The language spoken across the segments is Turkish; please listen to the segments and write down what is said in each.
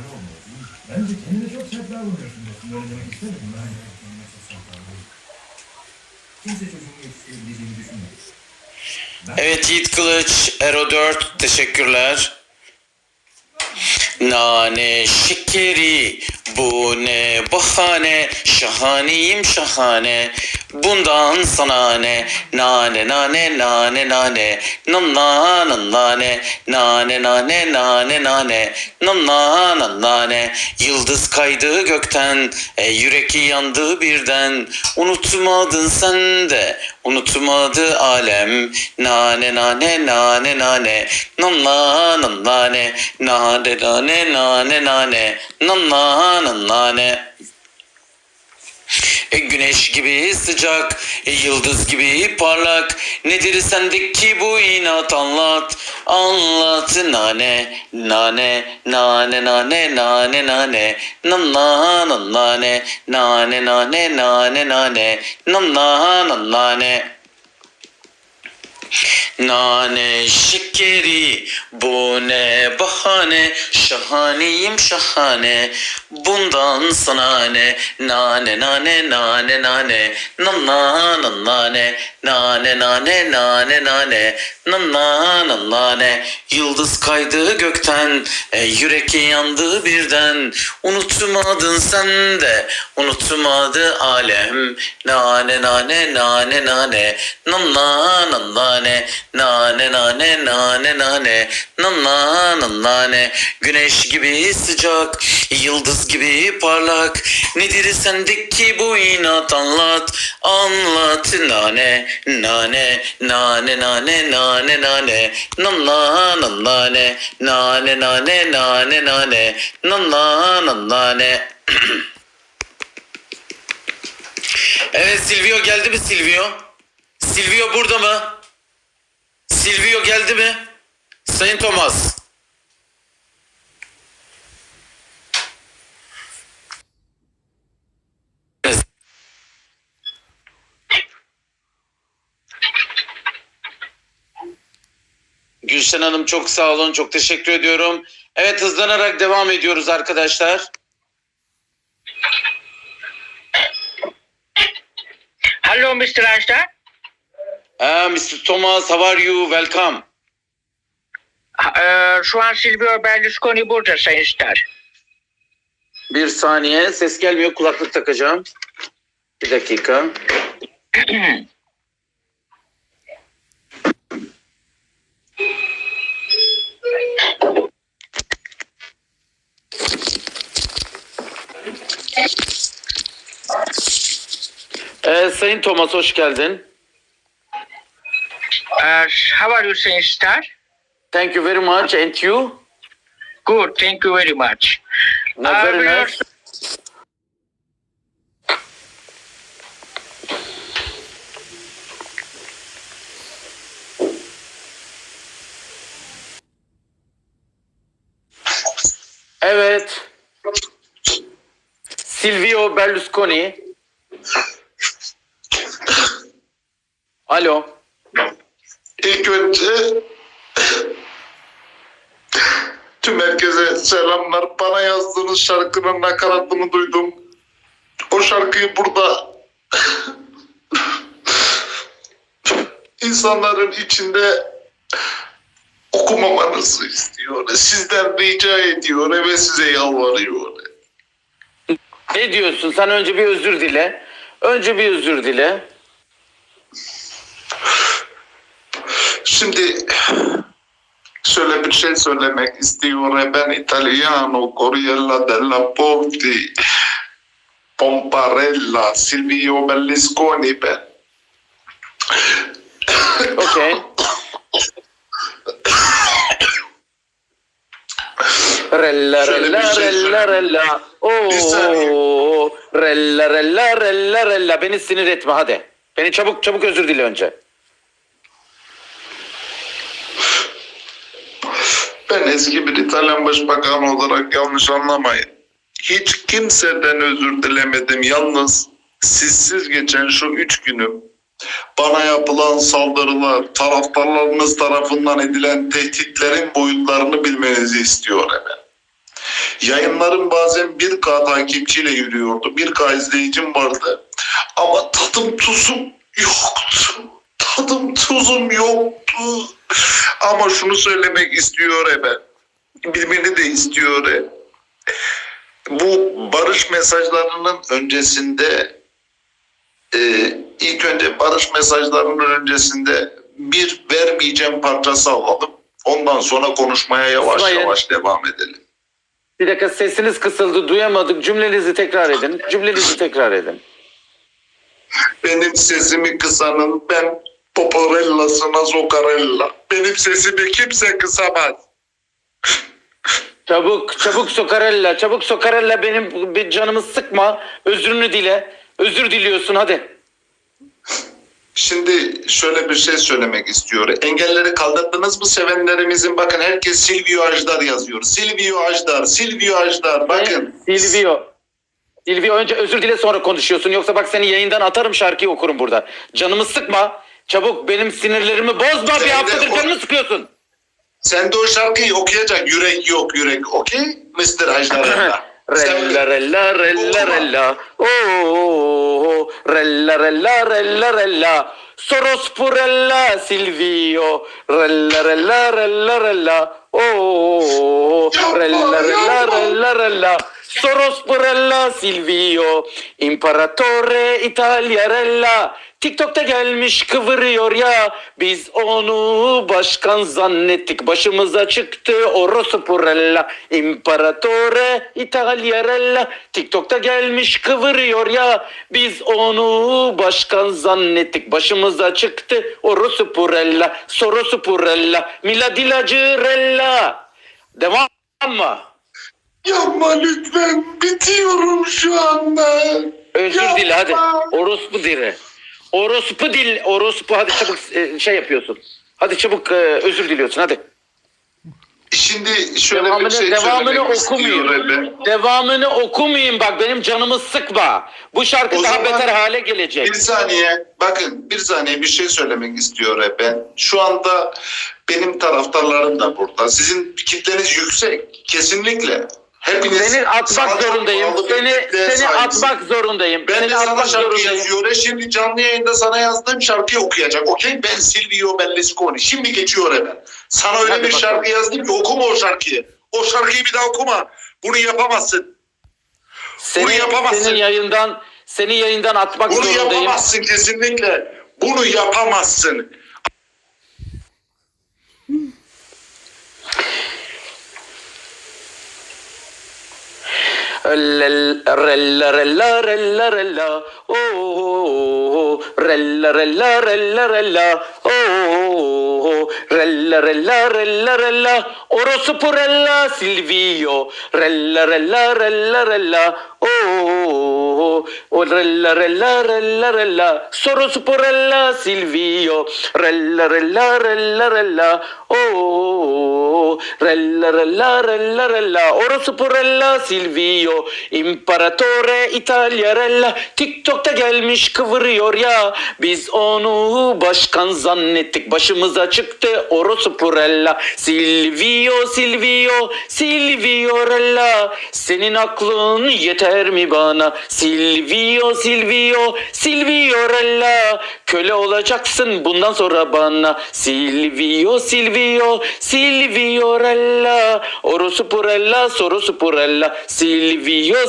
değil mi? Bence kendine çok sert davranıyorsun dostum. Öyle demek istemedim ben. Kimse çocuğunu yetiştirebileceğini düşünmüyor. Evet Yiğit Kılıç, Ero 4 teşekkürler. Nane şekeri bu ne bahane şahaneyim şahane bundan sana ne? Nane nane nane nane. Nam na nan nane. Nane nane nane nane. Nam na nan nane. Yıldız kaydı gökten e, yürek yandı birden. Unutmadın sen de unutmadı alem. Nane nane nane nane. Nam na nan nane. Nane nane nane nane. Nam na nan nane güneş gibi sıcak, e, yıldız gibi parlak. Nedir sendeki bu inat anlat, anlat nane, nane, nane, nane, nane, nane, nam na nan nane, nane, nane, nane, nane, nam na nan nane. Nane şekeri bu ne bahane? Şahaneyim şahane. Bundan sana ne? Nane nane nane nane. Nam na nan nane. Nane nane nane nane. Nam na nan nane. Yıldız kaydı gökten e, yürek yandı birden. Unutmadın sen de unutmadı alem. Nane nane nane nane. Nam na nan nane nane nane nane nane. Nam na nan nane. Güneş gibi sıcak yıldız gibi parlak. Nedir sendeki bu inat? Anlat anlat. Nane nane nane nane nane nane. Nam na nan nane. Nane nane nane nane. Nam na nan nane. Evet Silvio geldi mi Silvio? Silvio burada mı? Silvio geldi mi? Sayın Thomas. Gülşen Hanım çok sağ olun. Çok teşekkür ediyorum. Evet hızlanarak devam ediyoruz arkadaşlar. Hello, Mr. Einstein. Uh, Mr. Thomas, how are you? Welcome. Ee, şu an Silvio Berlusconi burada Sayın Star. Bir saniye. Ses gelmiyor. Kulaklık takacağım. Bir dakika. Ee, Sayın Thomas hoş geldin. Ee, how are you Sayın Star? Thank you very much. And you? Good, thank you very much. No, Aa, very nice. Evet. Silvio Berlusconi. Alo. İlk önce tüm herkese selamlar. Bana yazdığınız şarkının nakaratını duydum. O şarkıyı burada insanların içinde okumamanızı istiyor. Sizden rica ediyor ve size yalvarıyor. Ne diyorsun? Sen önce bir özür dile. Önce bir özür dile. Şimdi şöyle bir şey söylemek istiyorum. Ben Italiano, Corriella della Ponti, Pomparella, Silvio Berlusconi ben. Okey. Rella rella rella rella. Oo. Rella rella rella rella. Beni sinir etme hadi. Beni çabuk çabuk özür dile önce. Ben eski bir İtalyan başbakan olarak yanlış anlamayın. Hiç kimseden özür dilemedim. Yalnız sizsiz geçen şu üç günüm bana yapılan saldırılar, taraftarlarınız tarafından edilen tehditlerin boyutlarını bilmenizi istiyor hemen. Yayınlarım bazen 1K takipçiyle yürüyordu. 1K izleyicim vardı. Ama tadım tuzum yoktu. Tadım tuzum yoktu. Ama şunu söylemek istiyor ben. Birbirini de istiyor e. Bu barış mesajlarının öncesinde e, ilk önce barış mesajlarının öncesinde bir vermeyeceğim parçası alalım. Ondan sonra konuşmaya yavaş İsmail. yavaş devam edelim. Bir dakika sesiniz kısıldı duyamadık. Cümlenizi tekrar edin. Cümlenizi tekrar edin. Benim sesimi kısanın ben poporellasına zokarella. Benim sesimi kimse kısamaz. Çabuk çabuk Sokarella çabuk Sokarella benim bir canımı sıkma. Özrünü dile. Özür diliyorsun hadi. Şimdi şöyle bir şey söylemek istiyor. Engelleri kaldırdınız mı sevenlerimizin? Bakın herkes Silvio Ajdar yazıyor. Silvio Ajdar, Silvio Ajdar. Bakın. Silvio. Silvio önce özür dile sonra konuşuyorsun. Yoksa bak seni yayından atarım şarkıyı okurum burada. Canımı sıkma. Çabuk benim sinirlerimi bozma. Bir haftadır canımı sıkıyorsun. Sen de o şarkıyı okuyacak. Yürek yok yürek. Okey? Mr. Ajdar. Rella rella rella rella. Oh, rella rella rella rella. Soros purella Silvio. Rella rella rella rella. Oh, rella rella rella rella. Soros purella Silvio. İmparatore İtalyarella. TikTok'ta gelmiş kıvırıyor ya. Biz onu başkan zannettik. Başımıza çıktı Orospurella. İmparatore İtalyarella. TikTok'ta gelmiş kıvırıyor ya. Biz onu başkan zannettik. Başımıza çıktı Orospurella. Sorospurella. Miladilacırella. Devam mı? Yapma lütfen. Bitiyorum şu anda. Özür Yapma. dile hadi. Orospu dili. Orospu dil. Orospu hadi çabuk e, şey yapıyorsun. Hadi çabuk e, özür diliyorsun hadi. Şimdi şöyle Devamını, bir şey devamını okumayayım. Devamını okumayayım bak benim canımı sıkma. Bu şarkı O daha beter hale gelecek. Bir saniye bakın bir saniye bir şey söylemek istiyor Ebe. Şu anda benim taraftarlarım da burada. Sizin kitleniz yüksek. Kesinlikle. Hepiniz Seni atmak zorundayım. Seni seni sahipsiniz. atmak zorundayım. Ben seni de sana atmak şarkı zorundayım. yazıyor. E Şimdi canlı yayında sana yazdığım şarkıyı okuyacak. Okey? Ben Silvio Berlusconi. Şimdi geçiyor hemen. Sana öyle Hadi bir bakalım. şarkı yazdım ki okuma o şarkıyı. O şarkıyı bir daha okuma. Bunu yapamazsın. Seni, Bunu yapamazsın. Senin yayından seni yayından atmak Bunu zorundayım. yapamazsın kesinlikle. Bunu yapamazsın. Rella rella rella rella oh, oh, oh oh, oh, oh orospu rella Silvio rella rella rella rella oh, oh, oh rella rella rella rella sorospu rella Silvio rella rella rella rella oh, oh, oh rella rella rella rella orospu rella Silvio İmparatore İtalyarella TikTok'ta gelmiş kıvırıyor ya. Biz onu başkan zannettik Başımıza çıktı Orospurella Silvio Silvio Silviorella Senin aklın yeter mi bana? Silvio Silvio Silviorella Köle olacaksın bundan sonra bana. Silvio Silvio Silviorella Orospurella Sorospurella Silvio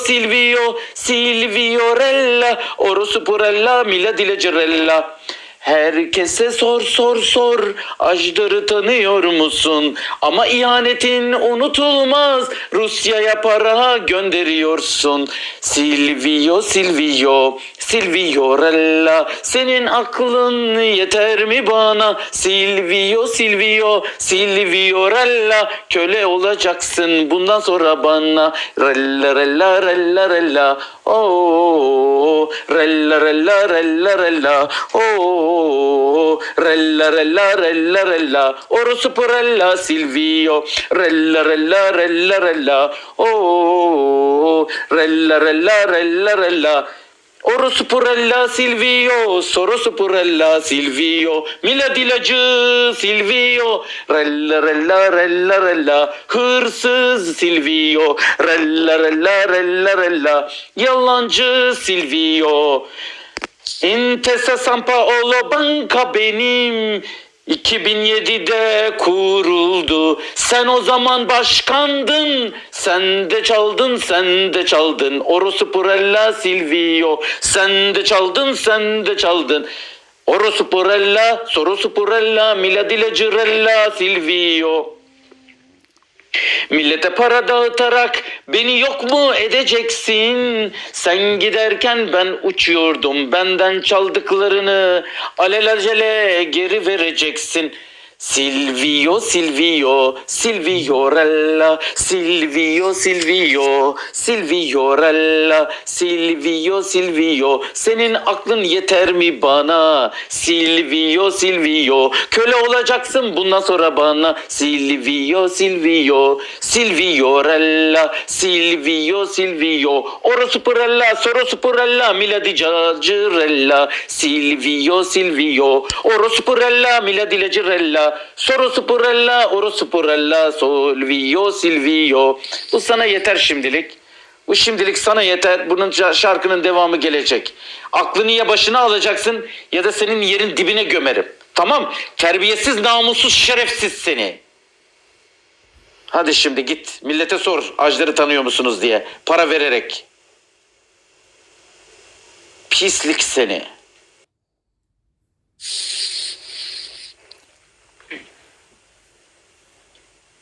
Silvio Silviorella Orospurella Mila Dilecerella Herkese sor sor sor. Ajdar'ı tanıyor musun? Ama ihanetin unutulmaz. Rusya'ya para gönderiyorsun. Silvio Silvio Silviorella Senin aklın yeter mi bana? Silvio Silvio Silviorella Köle olacaksın bundan sonra bana. Rella rella rella rella. Oh rella rella rella rella. Oh rella rella rella rella. Orospu rella Silvio. Rella rella rella rella. Oh rella rella rella rella. Orospurella Silvio, Sorospurella Silvio, Milad ilacı Silvio, Rella rella rella rella, hırsız Silvio, Rella rella rella rella, yalancı Silvio. Intesa San Paolo banka benim 2007'de kuruldu. Sen o zaman başkandın. Sen de çaldın, sen de çaldın. Orospurella Silvio. Sen de çaldın, sen de çaldın. Orospurella, Sorospurella, Miladile Cirella Silvio. Millete para dağıtarak beni yok mu edeceksin? Sen giderken ben uçuyordum. Benden çaldıklarını alelacele geri vereceksin. Silvio, Silvio, Silviorella, Silvio, Silvio, Silviorella, Silvio, Silvio. Senin aklın yeter mi bana? Silvio, Silvio, köle olacaksın bundan sonra bana. Silvio, Silvio, Silviorella, Silvio, Silvio. Orospurella, Sorospurella, Miladi Cacirella, Silvio, Silvio, Orospurella, Miladi Lacirella, Sorospurella, Orospurella, Solvio, Silvio. Bu sana yeter şimdilik. Bu şimdilik sana yeter. Bunun şarkının devamı gelecek. Aklını ya başına alacaksın ya da senin yerin dibine gömerim. Tamam? Terbiyesiz, namussuz, şerefsiz seni. Hadi şimdi git millete sor Ajdar'ı tanıyor musunuz diye. Para vererek. Pislik seni.